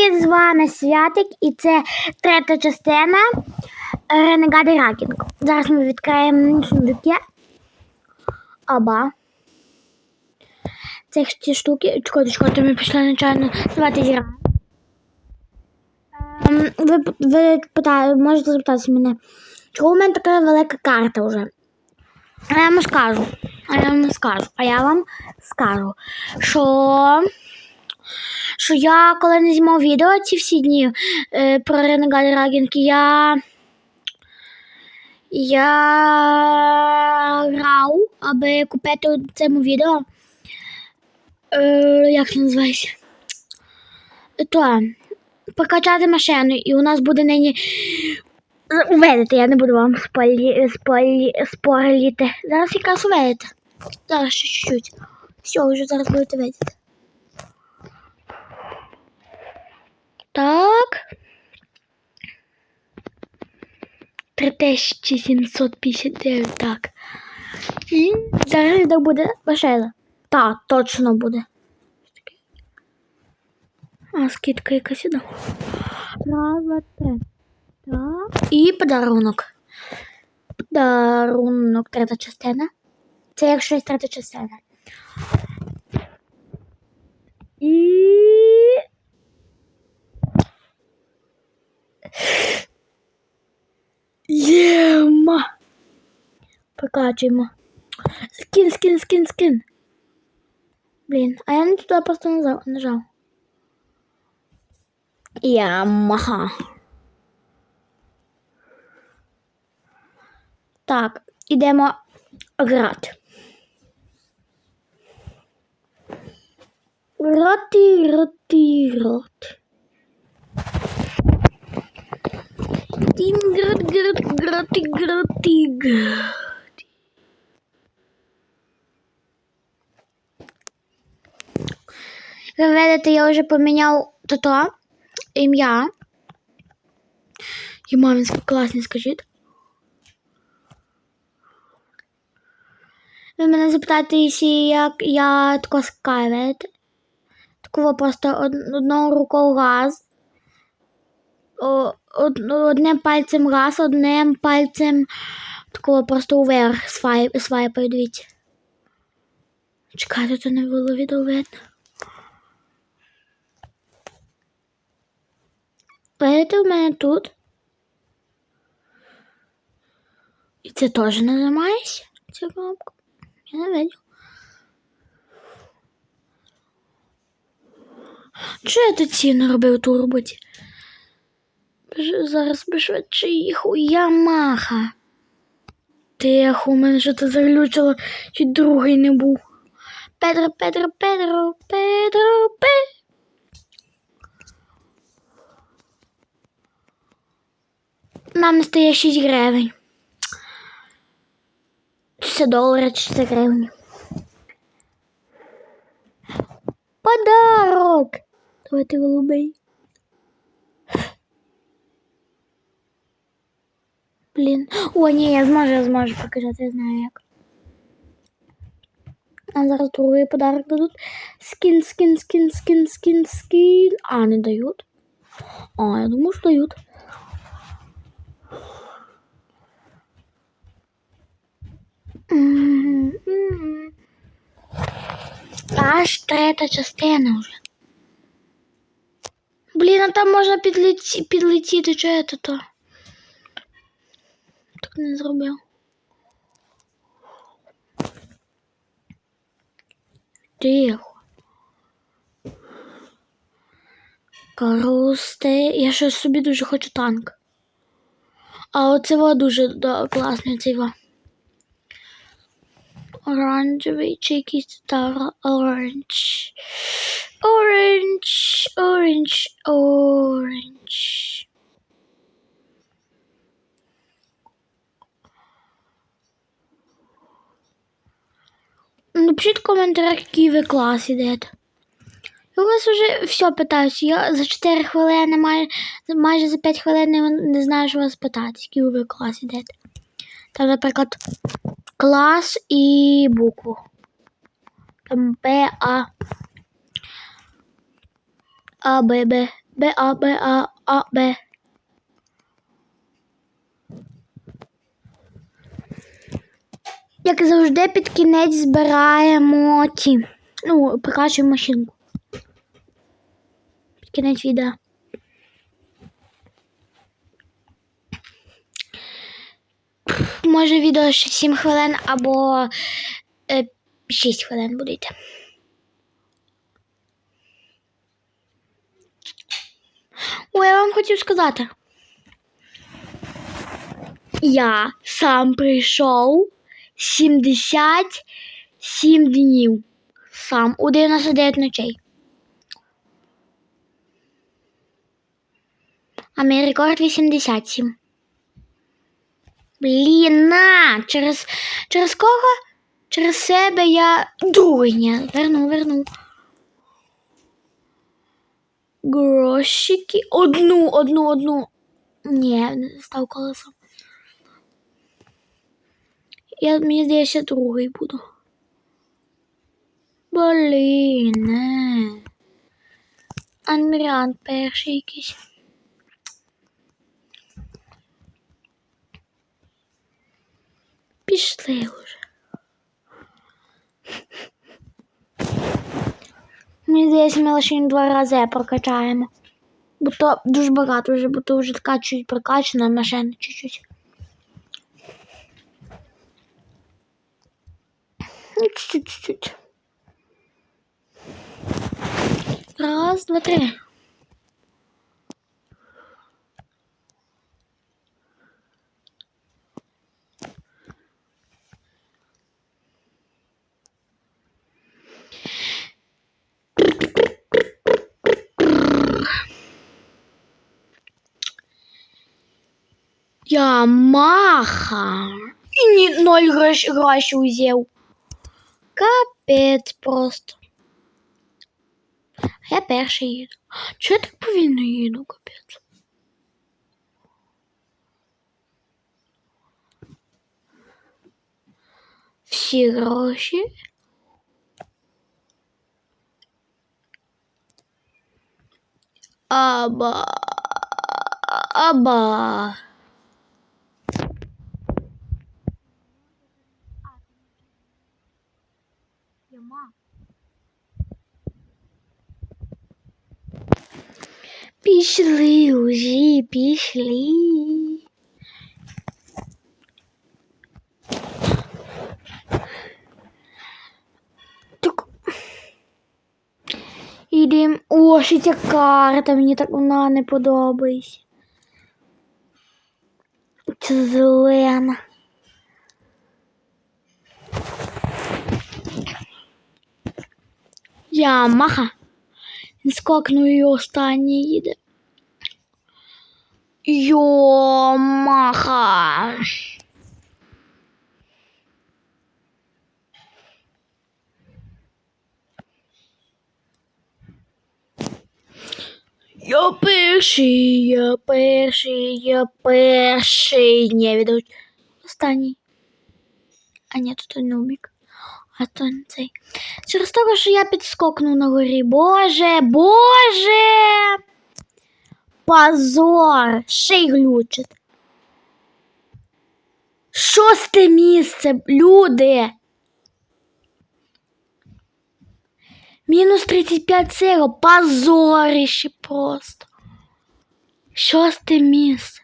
Привіт, з вами Святик, і це третя частина Ренегади Ракінг. Зараз ми відкриємо сундуки. Аба. Це ці штуки. Чекайте, чекайте, ми пішли нечайно. Давайте зіграємо. Ем, Ви, ви питає, можете запитати мене, чого у мене така велика карта вже? А я вам скажу. А я вам скажу. А я вам скажу, що що я коли не знімав відео ці всі дні е, про Renegade Рагінг, я. Я грав, аби купити у цьому відео. Е, як це називається? То, покачати машину, і у нас буде нині. Уведете, я не буду вам спойлі, спойлі, спойліти. Зараз якраз уведете. Зараз ще чуть-чуть. Все, вже зараз будете видіти. Так. 3759, так. І зараз де буде машина. Так, точно буде. А, скидка якась іде. Раз, два. Так. І подарунок. Подарунок, третя частина. Це як щось третя частина. І. Єма. Покачуємо. Скін, скін, скін, скін. Блін, а я не туди просто нажав. Ямаха. Так, ідемо грати. Грати, грати, грати. Тім грати, грати, грати, грати, грати. Ви видите, я вже поміняв тото ім'я. І мамі класні скажіть. Ви мене запитаєте, як я тако скайвете. Такого просто од- одного рукою газ. О, одним пальцем газ, одним пальцем такого просто свайп, свайпаю, дивіться. Чекайте, то не було відео видно. Видите, в мене тут. І це теж нажимаєш? Цю кнопку. Я не видів. Чого я тут ці не робив ту роботі? Зараз би швидше їхав Ямаха. Тихо, у мене що то заглючило, чуть другий не був. Педро, Педро, Педро, Педро, Педро. Нам не стає 6 гривень. Чи це долари, чи це гривні. Подарок! Давайте голубий. Блін. О, ні, я зможу, я зможу показати, я знаю як. А зараз другий подарок дадуть. Скін, скін, скін, скін, скін, скін. А, не дають. А, я думаю, що дають. Мгм, мгм. Аж третя частина вже. Блін, а там можна підлеті, підлетіти, що я тут? Не зробив. Тихо. Карусти. Я щось собі дуже хочу танк. А оце во дуже да, класний цей во. Оранжевий чи якийсь та оранж. Оранж, оранж, оранж. Напишіть в коментарях, який ви клас ідете. У вас вже все питаюся. Я за 4 хвилини, май, майже за 5 хвилин не, не знаю, що вас питати, який ви клас ідете. Там, наприклад, клас і букву. Там Б, А. А, Б, Б, Б, А, Б, А, А, Б. Як завжди, під кінець збираємо ті. Ну, прикачуємо машинку. Під кінець відео. Може відео ще 7 хвилин або е, 6 хвилин буде йти. Ой, я вам хотів сказати. Я сам прийшов 77 днів. Сам у 99 ночей. А мій рекорд 87. Блін! Через, через кого? Через себе я ні. Верну, верну. Грошики. Одну, одну, одну. Ні, став колесом. Я, мені здається, другий буду. Блін. не. Адміріант перший якийсь. Пішли вже. Мені здається, ми лише два рази прокачаємо. Бо то дуже багато вже, бо то вже така чуть прокачана машина чуть-чуть. Чуть-чуть, чуть-чуть. Раз, два, три. Ямаха. І ні, ноль грош, грошей узяв. Капець просто. А я перший їду. Чого я так повільно їду, капець? Всі гроші. Аба. Аба. Пішли уже, пішли. Так. Ідем. О, ще ця карта, мені так вона не подобається. Це зелена. Ямаха. Він скокнув і останній їде. Йомаха. Я перший, я перший, я перший. Не відуть. Останній. А ні, тут нубік. А то не цей. Через того, що я підскокнув на горі. Боже, боже. Позор. Ще й глючить. Шосте місце, люди. Мінус 35 цього. Позорище просто. Шосте місце.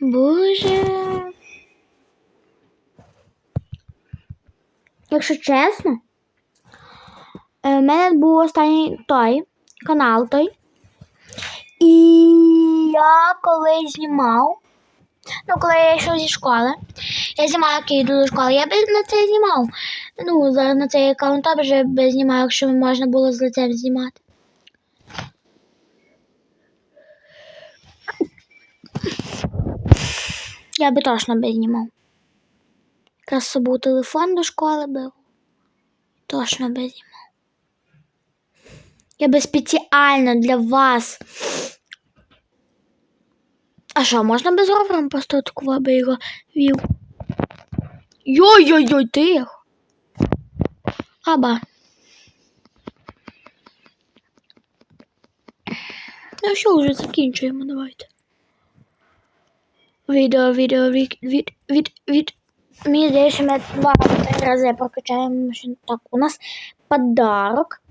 Боже. Якщо чесно, е, в мене був останній той канал той. І я коли знімав, ну, коли я йшов зі школи, я знімав, як я йду до школи, я би на це знімав. Ну, зараз на цей аккаунт вже би знімав, якщо можна було з лицем знімати. Я би точно би знімав. Якраз з собою телефон до школи бив. Точно без йому. Я би спеціально для вас. А що, можна без ровером просто таку аби його вів? Йой-йой-йой, тихо. Аба. Ну що, вже закінчуємо, давайте. Відео, відео, від, від, від, від, Мені здається, ми два три рази прокачаємо машину. Так, у нас подарок.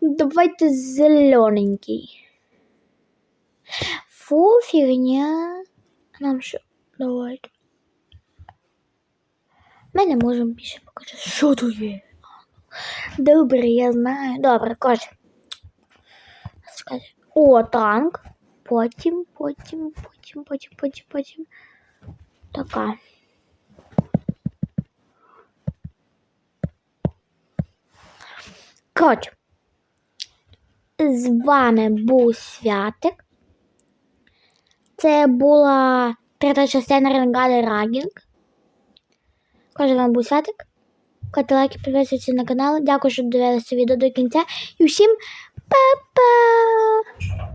Давайте зелененький. Фу, фігня. Нам що? Давайте. Ми не можемо більше покачати. Що тут є? Добре, я знаю. Добре, каже. О, танк. Потім, потім, потім, потім, потім, потім. Така. Коротше. З вами був Святик. Це була третя частина Ренгади Рагінг. Каже, вам був Святик. Ставте лайки, підписуйтесь на канал. Дякую, що дивилися відео до кінця. І всім па